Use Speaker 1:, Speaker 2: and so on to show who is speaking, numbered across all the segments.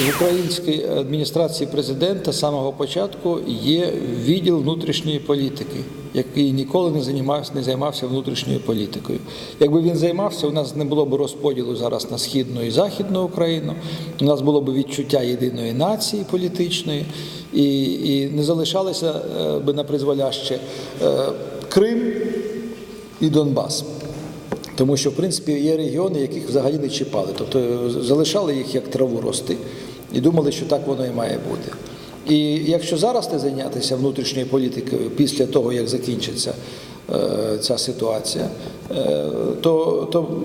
Speaker 1: В українській адміністрації президента з самого початку є відділ внутрішньої політики, який ніколи не займався, не займався внутрішньою політикою. Якби він займався, у нас не було б розподілу зараз на східну і західну Україну. У нас було б відчуття єдиної нації політичної, і, і не залишалося е, би на призволяще е, Крим і Донбас. Тому що, в принципі, є регіони, яких взагалі не чіпали. Тобто е, залишали їх як траву рости і думали, що так воно і має бути. І якщо зараз не зайнятися внутрішньою політикою після того, як закінчиться е, ця ситуація, е, то, то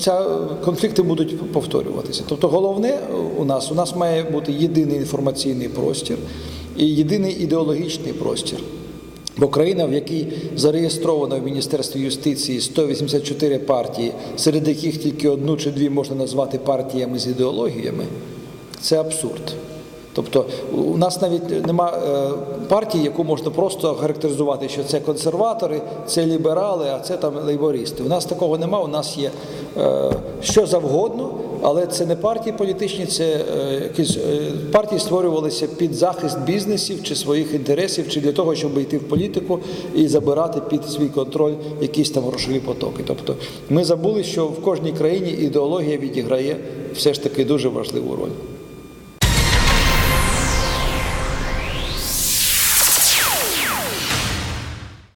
Speaker 1: ця конфлікти будуть повторюватися. Тобто, головне у нас у нас має бути єдиний інформаційний простір і єдиний ідеологічний простір. Бо країна, в якій зареєстровано в Міністерстві юстиції 184 партії, серед яких тільки одну чи дві можна назвати партіями з ідеологіями, це абсурд. Тобто у нас навіть нема е, партії, яку можна просто характеризувати, що це консерватори, це ліберали, а це там лейбористи. У нас такого нема. У нас є е, що завгодно, але це не партії політичні, це е, якісь е, партії створювалися під захист бізнесів чи своїх інтересів, чи для того, щоб йти в політику і забирати під свій контроль якісь там грошові потоки. Тобто ми забули, що в кожній країні ідеологія відіграє все ж таки дуже важливу роль.